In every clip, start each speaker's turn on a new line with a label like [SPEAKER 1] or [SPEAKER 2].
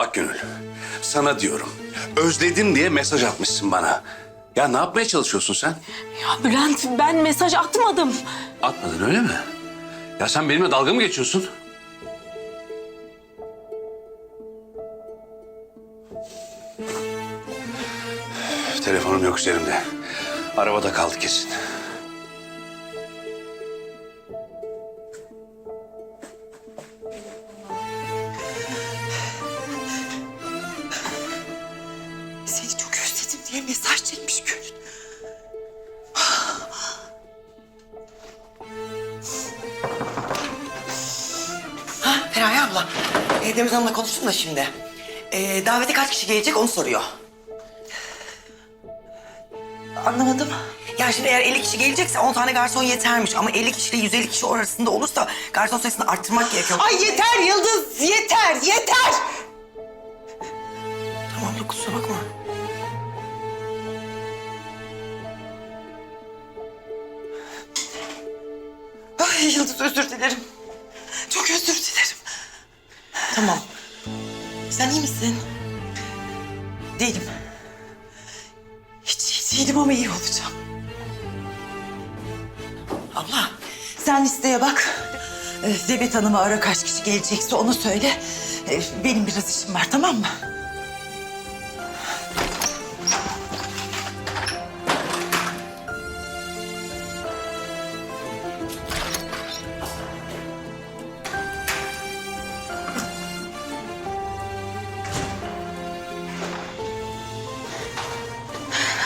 [SPEAKER 1] Bak Gönül, sana diyorum. Özledim diye mesaj atmışsın bana. Ya ne yapmaya çalışıyorsun sen?
[SPEAKER 2] Ya Bülent ben mesaj atmadım.
[SPEAKER 1] Atmadın öyle mi? Ya sen benimle dalga mı geçiyorsun? Telefonum yok üzerimde. Arabada kaldı kesin.
[SPEAKER 3] Feraye abla. E, Demet Hanım'la konuştum da şimdi. E, davete kaç kişi gelecek onu soruyor. Anlamadım. Ya şimdi eğer 50 kişi gelecekse 10 tane garson yetermiş. Ama 50 kişi ile 150 kişi arasında olursa garson sayısını arttırmak gerekiyor.
[SPEAKER 4] Ay yeter Yıldız, yeter, yeter.
[SPEAKER 3] Tamam da kusura bakma. Ay Yıldız özür dilerim. Çok özür dilerim. Tamam. Sen iyi misin? Değilim. Hiç iyi değilim ama iyi olacağım. Abla sen listeye bak. Ee, Demet Hanım'ı ara kaç kişi gelecekse onu söyle. Ee, Benim biraz işim var tamam mı?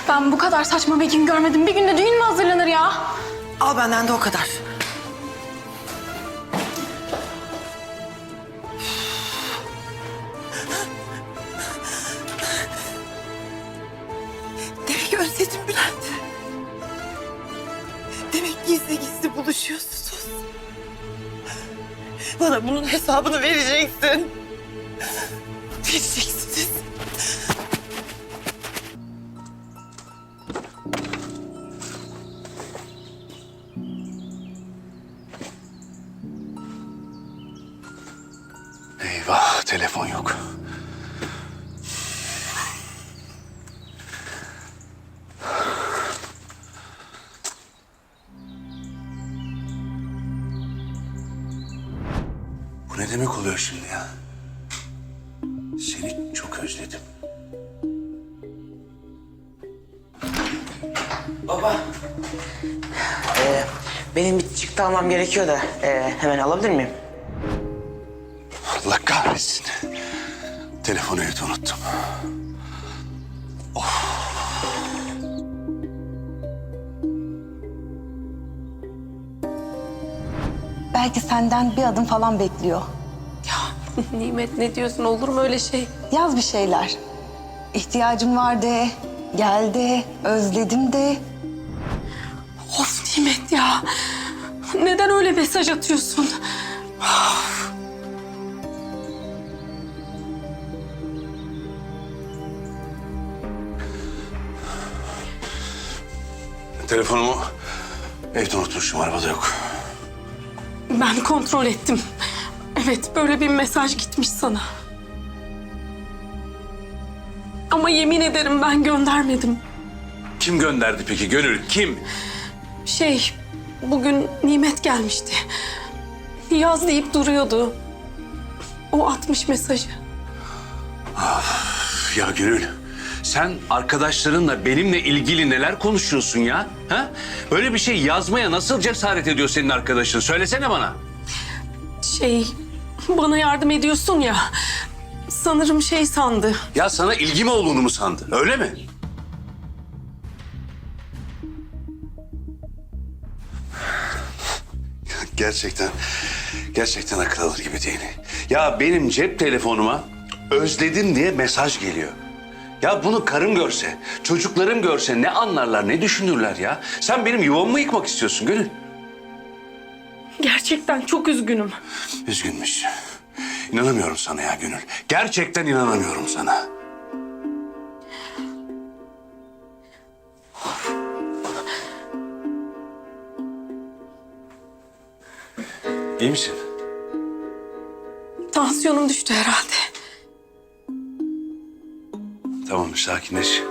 [SPEAKER 2] Ben bu kadar saçma bir gün görmedim. Bir günde düğün mü hazırlanır ya?
[SPEAKER 3] Al benden de o kadar. Demek özledim Bülent. Demek gizli gizli buluşuyorsunuz. Bana bunun hesabını vereceksin. Vereceksiniz.
[SPEAKER 1] Telefon yok. Bu ne demek oluyor şimdi ya? Seni çok özledim.
[SPEAKER 4] Baba. Ee, benim bir çıktı almam gerekiyor da ee, hemen alabilir miyim?
[SPEAKER 1] Kahretsin. Telefonu evde unuttum.
[SPEAKER 5] Belki senden bir adım falan bekliyor.
[SPEAKER 2] Nimet ne diyorsun olur mu öyle şey?
[SPEAKER 5] Yaz bir şeyler. İhtiyacım var de, gel de, özledim de.
[SPEAKER 2] Of Nimet ya. Neden öyle mesaj atıyorsun?
[SPEAKER 1] Telefonumu evde unutmuşum, arabada yok.
[SPEAKER 2] Ben kontrol ettim. Evet böyle bir mesaj gitmiş sana. Ama yemin ederim ben göndermedim.
[SPEAKER 1] Kim gönderdi peki Gönül? Kim?
[SPEAKER 2] Şey bugün Nimet gelmişti. Yaz deyip duruyordu. O atmış mesajı.
[SPEAKER 1] Ya Gönül, sen arkadaşlarınla benimle ilgili neler konuşuyorsun ya? Ha? Böyle bir şey yazmaya nasıl cesaret ediyor senin arkadaşın? Söylesene bana.
[SPEAKER 2] Şey bana yardım ediyorsun ya. Sanırım şey sandı.
[SPEAKER 1] Ya sana ilgim olduğunu mu sandı? Öyle mi? Gerçekten, gerçekten akıl alır gibi değil. Ya benim cep telefonuma özledim diye mesaj geliyor. Ya bunu karım görse, çocuklarım görse ne anlarlar, ne düşünürler ya? Sen benim yuvamı yıkmak istiyorsun Gönül.
[SPEAKER 2] Gerçekten çok üzgünüm.
[SPEAKER 1] Üzgünmüş. İnanamıyorum sana ya Gönül. Gerçekten inanamıyorum sana. İyi misin?
[SPEAKER 2] Tansiyonum düştü herhalde.
[SPEAKER 1] Tamam sakinleş.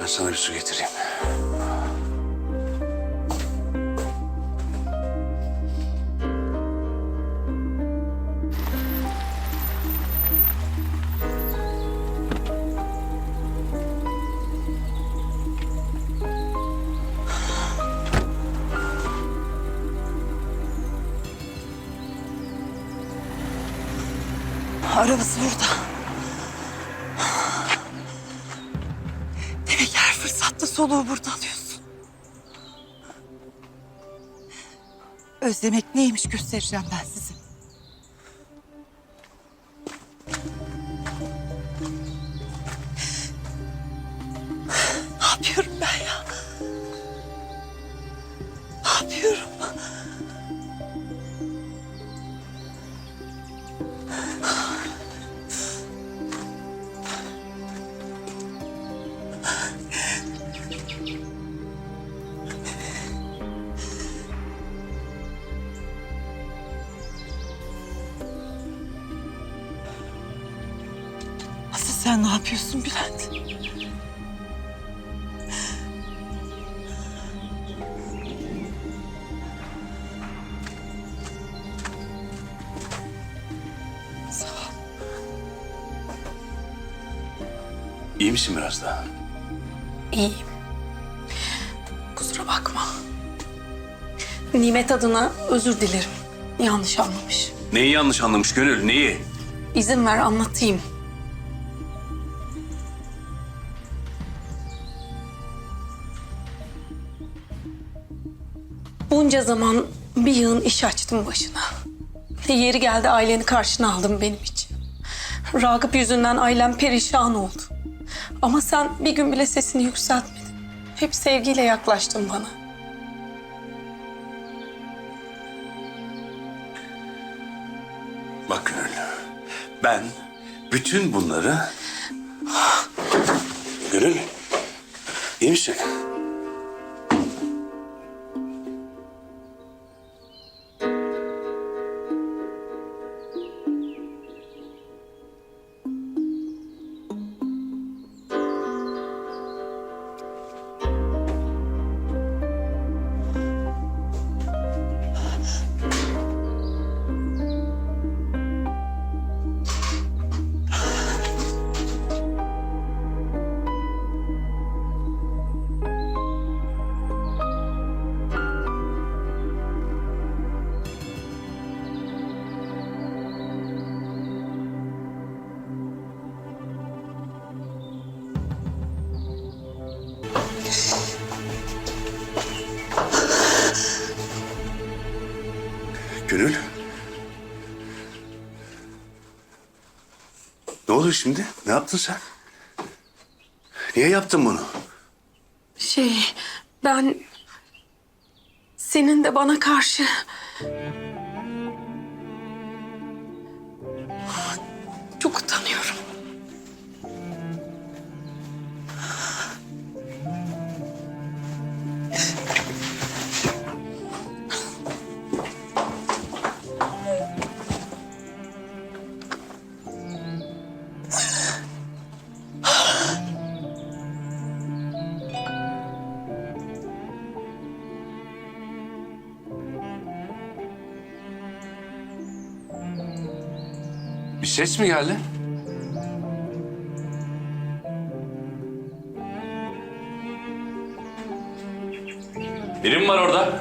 [SPEAKER 1] Ben sana bir su getireyim.
[SPEAKER 3] Arabası burada. Soluğu burada alıyorsun. Özlemek neymiş göstereceğim ben size. Sen ne yapıyorsun Bülent? Sağ ol.
[SPEAKER 1] İyi misin biraz daha?
[SPEAKER 2] İyiyim. Kusura bakma. Nimet adına özür dilerim. Yanlış anlamış.
[SPEAKER 1] Neyi yanlış anlamış Gönül, neyi?
[SPEAKER 2] İzin ver anlatayım. Bunca zaman bir yığın iş açtım başına. Yeri geldi aileni karşına aldım benim için. Ragıp yüzünden ailem perişan oldu. Ama sen bir gün bile sesini yükseltmedin. Hep sevgiyle yaklaştın bana.
[SPEAKER 1] Bak Gönül, ben bütün bunları... Gönül, iyi misin? Gönül. Ne oluyor şimdi? Ne yaptın sen? Niye yaptın bunu?
[SPEAKER 2] Şey, ben senin de bana karşı
[SPEAKER 1] ses mi geldi? Biri mi var orada?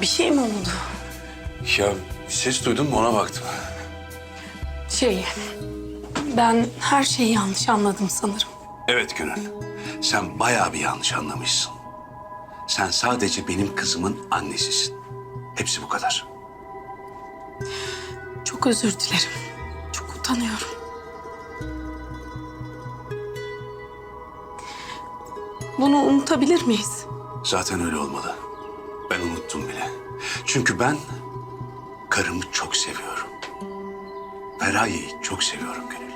[SPEAKER 2] Bir şey mi oldu?
[SPEAKER 1] Ya bir ses duydum ona baktım.
[SPEAKER 2] Şey, ben her şeyi yanlış anladım sanırım.
[SPEAKER 1] Evet Gönül. Sen bayağı bir yanlış anlamışsın. Sen sadece benim kızımın annesisin. Hepsi bu kadar.
[SPEAKER 2] Çok özür dilerim. Çok utanıyorum. Bunu unutabilir miyiz?
[SPEAKER 1] Zaten öyle olmalı. Ben unuttum bile. Çünkü ben karımı çok seviyorum. Feraye'yi çok seviyorum Gönül.